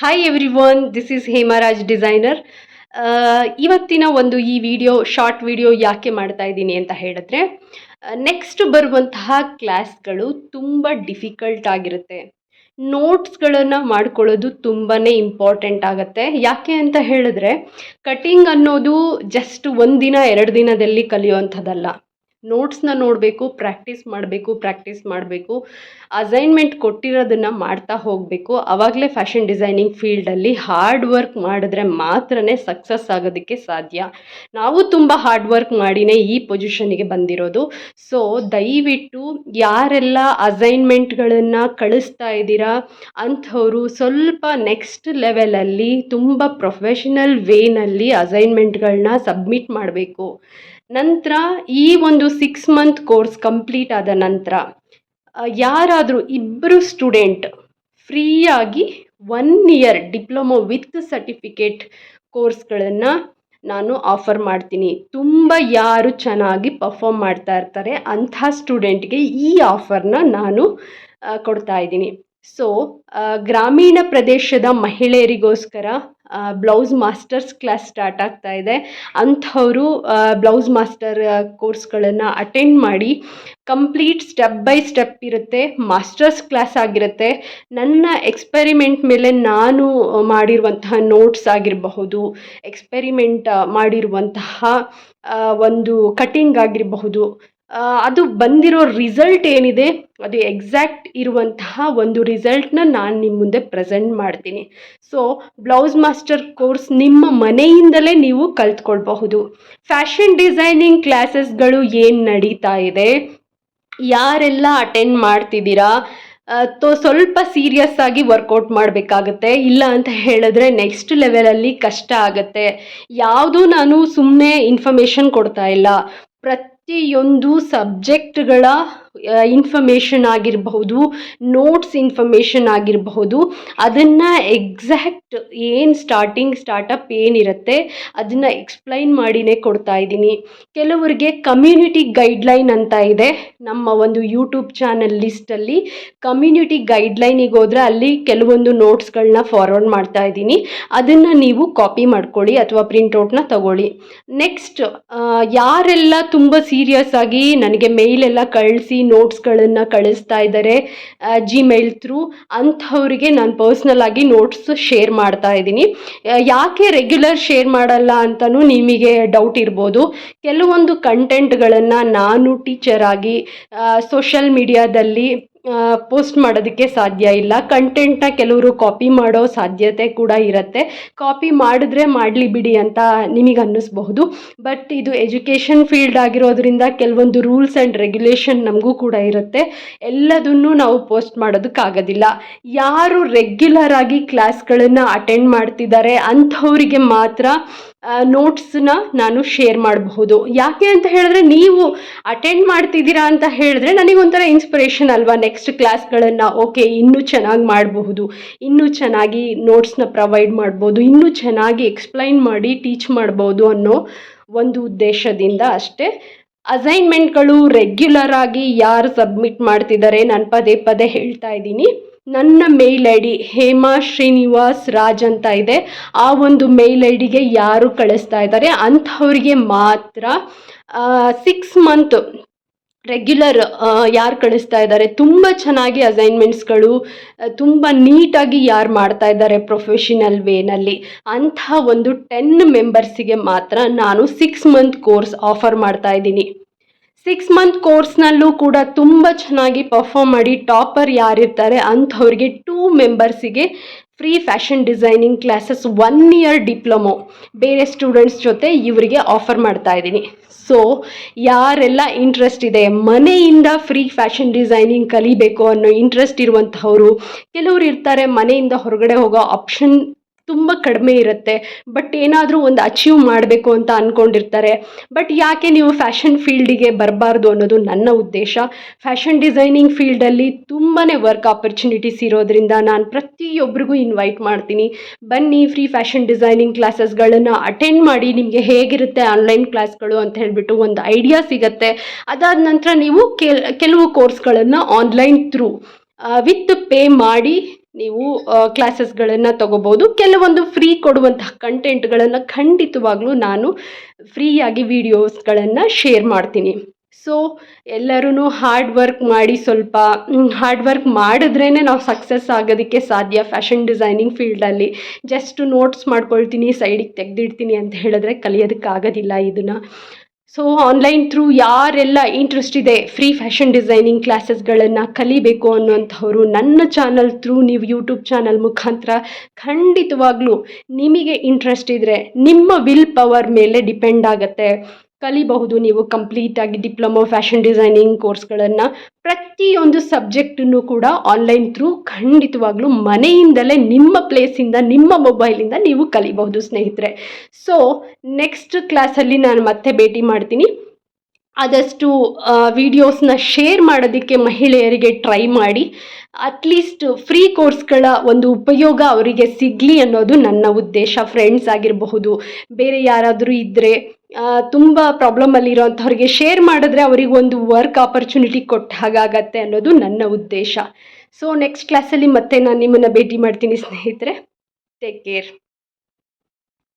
Hi everyone this is Hemraj designer ಇವತ್ತಿನ ಒಂದು ಈ ವಿಡಿಯೋ ಶಾರ್ಟ್ ವಿಡಿಯೋ ಯಾಕೆ ಮಾಡ್ತಾ ಇದ್ದೀನಿ ಅಂತ ಹೇಳಿದ್ರೆ ನೆಕ್ಸ್ಟ್ ಬರುವಂತಹ ಕ್ಲಾಸ್ಗಳು ತುಂಬ ಡಿಫಿಕಲ್ಟ್ ಆಗಿರುತ್ತೆ. ನೋಟ್ಸ್ಗಳನ್ನು ಮಾಡ್ಕೊಳ್ಳೋದು ತುಂಬಾ ಇಂಪಾರ್ಟೆಂಟ್ ಆಗುತ್ತೆ. ಯಾಕೆ ಅಂತ ಹೇಳಿದ್ರೆ ಕಟಿಂಗ್ ಅನ್ನೋದು ಜಸ್ಟ್ ಒಂದಿನ, ಎರಡು ದಿನದಲ್ಲಿ ಕಲಿಯುವಂಥದ್ದಲ್ಲ. ನೋಟ್ಸ್ನ ನೋಡಬೇಕು, ಪ್ರಾಕ್ಟೀಸ್ ಮಾಡಬೇಕು ಪ್ರಾಕ್ಟೀಸ್ ಮಾಡಬೇಕು, ಅಸೈನ್ಮೆಂಟ್ ಕೊಟ್ಟಿರೋದನ್ನು ಮಾಡ್ತಾ ಹೋಗಬೇಕು. ಆವಾಗಲೇ ಫ್ಯಾಷನ್ ಡಿಸೈನಿಂಗ್ ಫೀಲ್ಡಲ್ಲಿ ಹಾರ್ಡ್ ವರ್ಕ್ ಮಾಡಿದ್ರೆ ಮಾತ್ರನೇ ಸಕ್ಸಸ್ ಆಗೋದಕ್ಕೆ ಸಾಧ್ಯ. ನಾವು ತುಂಬ ಹಾರ್ಡ್ ವರ್ಕ್ ಮಾಡಿನೇ ಈ ಪೊಸಿಷನಿಗೆ ಬಂದಿರೋದು. ಸೊ, ದಯವಿಟ್ಟು ಯಾರೆಲ್ಲ ಅಸೈನ್ಮೆಂಟ್ಗಳನ್ನು ಕಳಿಸ್ತಾ ಇದ್ದೀರಾ ಅಂಥವರು ಸ್ವಲ್ಪ ನೆಕ್ಸ್ಟ್ ಲೆವೆಲಲ್ಲಿ ತುಂಬ ಪ್ರೊಫೆಷನಲ್ ವೇನಲ್ಲಿ ಅಸೈನ್ಮೆಂಟ್ಗಳನ್ನ ಸಬ್ಮಿಟ್ ಮಾಡಬೇಕು. ನಂತರ ಈ ಒಂದು ಸಿಕ್ಸ್ ಮಂತ್ ಕೋರ್ಸ್ ಕಂಪ್ಲೀಟ್ ಆದ ನಂತರ ಯಾರಾದರೂ ಇಬ್ಬರು ಸ್ಟೂಡೆಂಟ್ ಫ್ರೀಯಾಗಿ one year diploma with certificate ಕೋರ್ಸ್ಗಳನ್ನು ನಾನು ಆಫರ್ ಮಾಡ್ತೀನಿ. ತುಂಬ ಯಾರು ಚೆನ್ನಾಗಿ ಪರ್ಫಾಮ್ ಮಾಡ್ತಾ ಇರ್ತಾರೆ ಅಂಥ ಸ್ಟೂಡೆಂಟ್ಗೆ ಈ ಆಫರ್ನ ನಾನು ಕೊಡ್ತಾ ಇದ್ದೀನಿ. ಸೊ ಗ್ರಾಮೀಣ ಪ್ರದೇಶದ ಮಹಿಳೆಯರಿಗೋಸ್ಕರ ಬ್ಲೌಸ್ ಮಾಸ್ಟರ್ಸ್ ಕ್ಲಾಸ್ ಸ್ಟಾರ್ಟ್ ಆಗ್ತಾ ಇದೆ. ಅಂಥವರು ಬ್ಲೌಸ್ ಮಾಸ್ಟರ್ ಕೋರ್ಸ್ಗಳನ್ನು ಅಟೆಂಡ್ ಮಾಡಿ ಕಂಪ್ಲೀಟ್ ಸ್ಟೆಪ್ ಬೈ ಸ್ಟೆಪ್ ಇರುತ್ತೆ ಮಾಸ್ಟರ್ಸ್ ಕ್ಲಾಸ್ ಆಗಿರುತ್ತೆ. ನನ್ನ ಎಕ್ಸ್ಪೆರಿಮೆಂಟ್ ಮೇಲೆ ನಾನು ಮಾಡಿರುವಂತಹ ನೋಟ್ಸ್ ಆಗಿರಬಹುದು ಎಕ್ಸ್ಪೆರಿಮೆಂಟ್ ಮಾಡಿರುವಂತಹ ಒಂದು ಕಟಿಂಗ್ ಆಗಿರಬಹುದು ಅದು ಬಂದಿರೋ ರಿಸಲ್ಟ್ ಏನಿದೆ? ಅದು ಎಕ್ಸಾಕ್ಟ್ ಇರುವಂತಹ ಒಂದು ರಿಸಲ್ಟ್ನ ನಾನು ನಿಮ್ಮ ಮುಂದೆ ಪ್ರೆಸೆಂಟ್ ಮಾಡ್ತೀನಿ. ಸೊ ಬ್ಲೌಸ್ ಮಾಸ್ಟರ್ ಕೋರ್ಸ್ ನಿಮ್ಮ ಮನೆಯಿಂದಲೇ ನೀವು ಕಲ್ತ್ಕೊಳ್ಬಹುದು. ಫ್ಯಾಷನ್ ಡಿಸೈನಿಂಗ್ ಕ್ಲಾಸಸ್ಗಳು ಏನು ನಡೀತಾ ಇದೆ? ಯಾರೆಲ್ಲ ಅಟೆಂಡ್ ಮಾಡ್ತಿದ್ದೀರಾ? ತೋ, ಸ್ವಲ್ಪ ಸೀರಿಯಸ್ ಆಗಿ ವರ್ಕೌಟ್ ಮಾಡಬೇಕಾಗತ್ತೆ. ಇಲ್ಲ ಅಂತ ಹೇಳಿದ್ರೆ ನೆಕ್ಸ್ಟ್ ಲೆವೆಲಲ್ಲಿ ಕಷ್ಟ ಆಗುತ್ತೆ. ಯಾವುದೂ ನಾನು ಸುಮ್ಮನೆ ಇನ್ಫಾರ್ಮೇಷನ್ ಕೊಡ್ತಾ ಇಲ್ಲ. ಪ್ರತಿಯೊಂದು ಸಬ್ಜೆಕ್ಟ್ಗಳ ಇನ್ಫಾರ್ಮೇಷನ್ ಆಗಿರಬಹುದು ನೋಟ್ಸ್ ಇನ್ಫಾರ್ಮೇಷನ್ ಆಗಿರಬಹುದು, ಅದನ್ನು ಎಕ್ಸಾಕ್ಟ್ ಏನು ಸ್ಟಾರ್ಟಿಂಗ್ ಸ್ಟಾರ್ಟಪ್ ಏನಿರುತ್ತೆ, ಅದನ್ನು ಎಕ್ಸ್ಪ್ಲೈನ್ ಮಾಡಿನೇ ಕೊಡ್ತಾ ಇದ್ದೀನಿ. ಕೆಲವರಿಗೆ ಕಮ್ಯುನಿಟಿ ಗೈಡ್ಲೈನ್ ಅಂತ ಇದೆ. ನಮ್ಮ ಒಂದು ಯೂಟ್ಯೂಬ್ ಚಾನಲ್ ಲಿಸ್ಟಲ್ಲಿ ಕಮ್ಯುನಿಟಿ ಗೈಡ್ಲೈನಿಗೆ ಹೋದರೆ ಅಲ್ಲಿ ಕೆಲವೊಂದು ನೋಟ್ಸ್ಗಳನ್ನ ಫಾರ್ವರ್ಡ್ ಮಾಡ್ತಾ ಇದ್ದೀನಿ. ಅದನ್ನು ನೀವು ಕಾಪಿ ಮಾಡ್ಕೊಳ್ಳಿ ಅಥವಾ ಪ್ರಿಂಟೌಟ್ನ ತಗೊಳ್ಳಿ. ನೆಕ್ಸ್ಟ್ ಯಾರೆಲ್ಲ ತುಂಬ ಸೀರಿಯಸ್ ಆಗಿ ನನಗೆ ಮೇಲೆಲ್ಲ ಕಳಿಸಿ ನೋಟ್ಸ್ಗಳನ್ನು ಕಳಿಸ್ತಾ ಇದ್ದಾರೆ ಜಿಮೇಲ್ ಥ್ರೂ ಅಂಥವ್ರಿಗೆ ನಾನು ಪರ್ಸ್ನಲ್ ಆಗಿ ನೋಟ್ಸ್ ಶೇರ್ ಮಾಡ್ತಾ ಇದ್ದೀನಿ. ಯಾಕೆ ರೆಗ್ಯುಲರ್ ಶೇರ್ ಮಾಡಲ್ಲ ಅಂತಲೂ ನಿಮಗೆ ಡೌಟ್ ಇರ್ಬೋದು. ಕೆಲವೊಂದು ಕಂಟೆಂಟ್ಗಳನ್ನು ನಾನು ಟೀಚರ್ ಆಗಿ ಸೋಷಲ್ ಮೀಡಿಯಾದಲ್ಲಿ ಪೋಸ್ಟ್ ಮಾಡೋದಕ್ಕೆ ಸಾಧ್ಯ ಇಲ್ಲ. ಕಂಟೆಂಟ್ನ ಕೆಲವರು ಕಾಪಿ ಮಾಡೋ ಸಾಧ್ಯತೆ ಕೂಡ ಇರುತ್ತೆ. ಕಾಪಿ ಮಾಡಿದ್ರೆ ಮಾಡಲಿ ಬಿಡಿ ಅಂತ ನಿಮಗೆ ಅನ್ನಿಸ್ಬಹುದು. ಬಟ್ ಇದು ಎಜುಕೇಷನ್ ಫೀಲ್ಡ್ ಆಗಿರೋದ್ರಿಂದ ಕೆಲವೊಂದು ರೂಲ್ಸ್ ಆ್ಯಂಡ್ ರೆಗ್ಯುಲೇಷನ್ ನಮಗೂ ಕೂಡ ಇರುತ್ತೆ. ಎಲ್ಲದನ್ನು ನಾವು ಪೋಸ್ಟ್ ಮಾಡೋದಕ್ಕಾಗೋದಿಲ್ಲ. ಯಾರು ರೆಗ್ಯುಲರ್ ಆಗಿ ಕ್ಲಾಸ್ಗಳನ್ನು ಅಟೆಂಡ್ ಮಾಡ್ತಿದ್ದಾರೆ, ಅಂಥವರಿಗೆ ಮಾತ್ರ ನೋಟ್ಸ್ನ ನಾನು ಶೇರ್ ಮಾಡಬಹುದು. ಯಾಕೆ ಅಂತ ಹೇಳಿದ್ರೆ, ನೀವು ಅಟೆಂಡ್ ಮಾಡ್ತಿದ್ದೀರಾ ಅಂತ ಹೇಳಿದ್ರೆ, ನನಗೊಂಥರ ಇನ್ಸ್ಪಿರೇಷನ್ ಅಲ್ವಾ ನೆಕ್ಸ್ಟ್ ಕ್ಲಾಸ್ಗಳನ್ನು ಓಕೆ ಇನ್ನೂ ಚೆನ್ನಾಗಿ ಮಾಡಬಹುದು. ಇನ್ನೂ ಚೆನ್ನಾಗಿ ನೋಟ್ಸ್ನ ಪ್ರೊವೈಡ್ ಮಾಡ್ಬೋದು ಇನ್ನೂ ಚೆನ್ನಾಗಿ ಎಕ್ಸ್ಪ್ಲೈನ್ ಮಾಡಿ ಟೀಚ್ ಮಾಡ್ಬೋದು ಅನ್ನೋ ಒಂದು ಉದ್ದೇಶದಿಂದ ಅಷ್ಟೇ. ಅಸೈನ್ಮೆಂಟ್ಗಳು ರೆಗ್ಯುಲರ್ ಆಗಿ ಯಾರು ಸಬ್ಮಿಟ್ ಮಾಡ್ತಿದ್ದಾರೆ, ನಾನು ಪದೇ ಪದೇ ಹೇಳ್ತಾ ಇದ್ದೀನಿ. ನನ್ನ mail I D Hema Srinivas Raj ಅಂತ ಇದೆ. ಆ ಒಂದು ಮೇಲ್ ಐ ಡಿಗೆ ಯಾರು ಕಳಿಸ್ತಾ ಇದ್ದಾರೆ? ಅಂಥವ್ರಿಗೆ ಮಾತ್ರ ಸಿಕ್ಸ್ ಮಂತ್ ರೆಗ್ಯುಲರ್ ಯಾರು ಕಳಿಸ್ತಾ ಇದ್ದಾರೆ? ತುಂಬ ಚೆನ್ನಾಗಿ ಅಸೈನ್ಮೆಂಟ್ಸ್ಗಳು ತುಂಬ ನೀಟಾಗಿ ಯಾರು ಮಾಡ್ತಾ ಇದ್ದಾರೆ ಪ್ರೊಫೆಷನಲ್ ವೇನಲ್ಲಿ ಅಂಥ ಒಂದು ಟೆನ್ ಮೆಂಬರ್ಸಿಗೆ ಮಾತ್ರ ನಾನು ಸಿಕ್ಸ್ ಮಂತ್ ಕೋರ್ಸ್ ಆಫರ್ ಮಾಡ್ತಾ ಇದ್ದೀನಿ. ಸಿಕ್ಸ್ ಮಂತ್ ಕೋರ್ಸ್ನಲ್ಲೂ ಕೂಡ ತುಂಬ ಚೆನ್ನಾಗಿ ಪರ್ಫಾರ್ಮ್ ಮಾಡಿ ಟಾಪರ್ ಯಾರಿರ್ತಾರೆ ಅಂಥವ್ರಿಗೆ two ಮೆಂಬರ್ಸಿಗೆ free fashion designing classes one year diploma ಬೇರೆ ಸ್ಟೂಡೆಂಟ್ಸ್ ಜೊತೆ ಇವರಿಗೆ ಆಫರ್ ಮಾಡ್ತಾ ಇದ್ದೀನಿ. ಸೊ ಯಾರೆಲ್ಲ ಇಂಟ್ರೆಸ್ಟ್ ಇದೆ, ಮನೆಯಿಂದ ಫ್ರೀ ಫ್ಯಾಷನ್ ಡಿಸೈನಿಂಗ್ ಕಲಿಬೇಕು ಅನ್ನೋ ಇಂಟ್ರೆಸ್ಟ್ ಇರುವಂಥವರು, ಕೆಲವರು ಇರ್ತಾರೆ ಮನೆಯಿಂದ ಹೊರಗಡೆ ಹೋಗೋ ಆಪ್ಷನ್ ತುಂಬ ಕಡಿಮೆ ಇರುತ್ತೆ. ಬಟ್ ಏನಾದರೂ ಒಂದು ಅಚೀವ್ ಮಾಡಬೇಕು ಅಂತ ಅಂದ್ಕೊಂಡಿರ್ತಾರೆ ಬಟ್ ಯಾಕೆ ನೀವು ಫ್ಯಾಷನ್ ಫೀಲ್ಡಿಗೆ ಬರಬಾರ್ದು ಅನ್ನೋದು ನನ್ನ ಉದ್ದೇಶ. ಫ್ಯಾಷನ್ ಡಿಸೈನಿಂಗ್ ಫೀಲ್ಡಲ್ಲಿ ತುಂಬಾ ವರ್ಕ್ ಆಪರ್ಚುನಿಟೀಸ್ ಇರೋದ್ರಿಂದ ನಾನು ಪ್ರತಿಯೊಬ್ಬರಿಗೂ ಇನ್ವೈಟ್ ಮಾಡ್ತೀನಿ. ಬನ್ನಿ ಫ್ರೀ ಫ್ಯಾಷನ್ ಡಿಸೈನಿಂಗ್ ಕ್ಲಾಸಸ್ಗಳನ್ನು ಅಟೆಂಡ್ ಮಾಡಿ ನಿಮಗೆ ಹೇಗಿರುತ್ತೆ ಆನ್ಲೈನ್ ಕ್ಲಾಸ್ಗಳು ಅಂತ ಹೇಳಿಬಿಟ್ಟು ಒಂದು ಐಡಿಯಾ ಸಿಗುತ್ತೆ. ಅದಾದ ನಂತರ ನೀವು ಕೆಲ್, ಕೆಲವು ಕೋರ್ಸ್ಗಳನ್ನು ಆನ್ಲೈನ್ ಥ್ರೂ ವಿತ್ ಪೇ ಮಾಡಿ ನೀವು ಕ್ಲಾಸಸ್ಗಳನ್ನು ತಗೋಬೋದು ಕೆಲವೊಂದು ಫ್ರೀ ಕೊಡುವಂತಹ ಕಂಟೆಂಟ್ಗಳನ್ನು ಖಂಡಿತವಾಗ್ಲೂ ನಾನು ಫ್ರೀಯಾಗಿ ವೀಡಿಯೋಸ್ಗಳನ್ನು ಶೇರ್ ಮಾಡ್ತೀನಿ. ಸೊ ಎಲ್ಲರೂ ಹಾರ್ಡ್ ವರ್ಕ್ ಮಾಡಿ ಸ್ವಲ್ಪ ಹಾರ್ಡ್ ವರ್ಕ್ ಮಾಡಿದ್ರೇ ನಾವು ಸಕ್ಸಸ್ ಆಗೋದಕ್ಕೆ ಸಾಧ್ಯ. ಫ್ಯಾಷನ್ ಡಿಸೈನಿಂಗ್ ಫೀಲ್ಡಲ್ಲಿ ಜಸ್ಟ್ ನೋಟ್ಸ್ ಮಾಡ್ಕೊಳ್ತೀನಿ ಸೈಡಿಗೆ ತೆಗೆದಿಡ್ತೀನಿ ಅಂತ ಹೇಳಿದ್ರೆ ಕಲಿಯೋದಕ್ಕಾಗೋದಿಲ್ಲ ಇದನ್ನು. ಸೊ ಆನ್ಲೈನ್ ಥ್ರೂ ಯಾರೆಲ್ಲ ಇಂಟ್ರೆಸ್ಟ್ ಇದೆ ಫ್ರೀ ಫ್ಯಾಷನ್ ಡಿಸೈನಿಂಗ್ ಕ್ಲಾಸಸ್ಗಳನ್ನು ಕಲಿಬೇಕು ಅನ್ನುವಂಥವ್ರು ನನ್ನ ಚಾನಲ್ ಥ್ರೂ ನೀವು ಯೂಟ್ಯೂಬ್ ಚಾನಲ್ ಮುಖಾಂತರ ಖಂಡಿತವಾಗ್ಲೂ ನಿಮಗೆ ಇಂಟ್ರೆಸ್ಟ್ ಇದ್ದರೆ ನಿಮ್ಮ ವಿಲ್ ಪವರ್ ಮೇಲೆ ಡಿಪೆಂಡ್ ಆಗುತ್ತೆ. ಕಲಿಬಹುದು ನೀವು ಕಂಪ್ಲೀಟಾಗಿ ಡಿಪ್ಲೊಮೊ ಫ್ಯಾಷನ್ ಡಿಸೈನಿಂಗ್ ಕೋರ್ಸ್ಗಳನ್ನು. ಪ್ರತಿಯೊಂದು ಸಬ್ಜೆಕ್ಟನ್ನು ಕೂಡ ಆನ್ಲೈನ್ ಥ್ರೂ ಖಂಡಿತವಾಗ್ಲೂ ಮನೆಯಿಂದಲೇ ನಿಮ್ಮ ಪ್ಲೇಸಿಂದ, ನಿಮ್ಮ ಮೊಬೈಲಿಂದ ನೀವು ಕಲಿಬಹುದು ಸ್ನೇಹಿತರೆ. ಸೊ, ನೆಕ್ಸ್ಟ್ ಕ್ಲಾಸಲ್ಲಿ ನಾನು ಮತ್ತೆ ಭೇಟಿ ಮಾಡ್ತೀನಿ. ಆದಷ್ಟು ವಿಡಿಯೋಸ್ನ ಶೇರ್ ಮಾಡೋದಕ್ಕೆ ಮಹಿಳೆಯರಿಗೆ ಟ್ರೈ ಮಾಡಿ. ಅಟ್ಲೀಸ್ಟ್ ಫ್ರೀ ಕೋರ್ಸ್ಗಳ ಒಂದು ಉಪಯೋಗ ಅವರಿಗೆ ಸಿಗಲಿ ಅನ್ನೋದು ನನ್ನ ಉದ್ದೇಶ. ಫ್ರೆಂಡ್ಸ್ ಆಗಿರಬಹುದು, ಬೇರೆ ಯಾರಾದರೂ ಇದ್ದರೆ ತುಂಬ ಪ್ರಾಬ್ಲಮಲ್ಲಿರೋಂಥವ್ರಿಗೆ ಶೇರ್ ಮಾಡಿದ್ರೆ ಅವರಿಗೆ ಒಂದು ವರ್ಕ್ ಆಪರ್ಚುನಿಟಿ ಕೊಟ್ಟ ಹಾಗಾಗತ್ತೆ ಅನ್ನೋದು ನನ್ನ ಉದ್ದೇಶ. ಸೊ ನೆಕ್ಸ್ಟ್ ಕ್ಲಾಸಲ್ಲಿ ಮತ್ತೆ ನಾನು ನಿಮ್ಮನ್ನು ಭೇಟಿ ಮಾಡ್ತೀನಿ ಸ್ನೇಹಿತರೆ. Take care